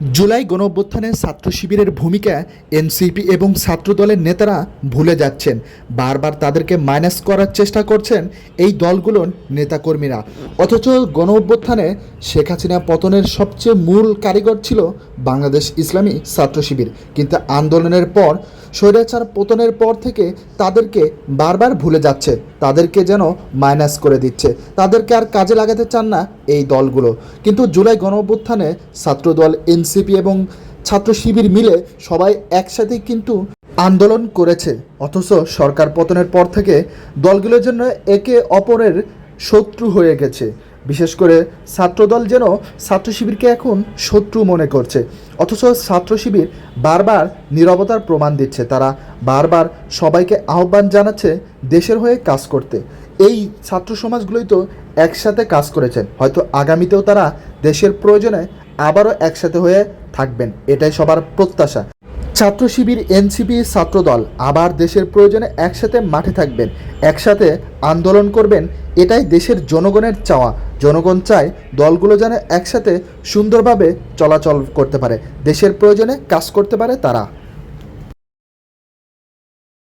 জুলাই গণঅভ্যুত্থানে ছাত্র শিবিরের ভূমিকা এনসিপি এবং ছাত্র দলের নেতারা ভুলে যাচ্ছেন। বারবার তাদেরকে মাইনাস করার চেষ্টা করছেন এই দলগুলোর নেতাকর্মীরা। অথচ গণ অভ্যুত্থানে শেখ হাসিনা পতনের সবচেয়ে মূল কারিগর ছিল বাংলাদেশ ইসলামী ছাত্র শিবির। কিন্তু আন্দোলনের পর, স্বৈরাচার পতনের পর থেকে তাদেরকে বারবার ভুলে যাচ্ছে। তাদেরকে যেন মাইনাস করে দিচ্ছে। তাদেরকে আর কাজে লাগাতে চান না এই দলগুলো। কিন্তু জুলাই গণ অভ্যুত্থানে ছাত্রদল, এনসিপি এবং ছাত্র শিবির মিলে সবাই একসাথে কিন্তু আন্দোলন করেছে। অথচ সরকার পতনের পর থেকে দলগুলোর জন্য একে অপরের শত্রু হয়ে গেছে। বিশেষ করে ছাত্রদল যেন ছাত্র শিবিরকে এখন শত্রু মনে করছে। অথচ ছাত্র শিবির বারবার নীরবতার প্রমাণ দিচ্ছে। তারা বারবার সবাইকে আহ্বান জানাচ্ছে দেশের হয়ে কাজ করতে। এই ছাত্র সমাজগুলোই তো একসাথে কাজ করেছেন। হয়তো আগামীতেও তারা দেশের প্রয়োজনে আবারও একসাথে হয়ে থাকবেন। এটাই সবার প্রত্যাশা। ছাত্র শিবির এনসিপি ছাত্রদল আবার দেশের প্রয়োজনে একসাথে মাঠে থাকবেন, একসাথে আন্দোলন করবেন, এটাই দেশের জনগণের চাওয়া। জনগণ চায় দলগুলো যেন একসাথে সুন্দরভাবে চলাচল করতে পারে, দেশের প্রয়োজনে কাজ করতে পারে তারা।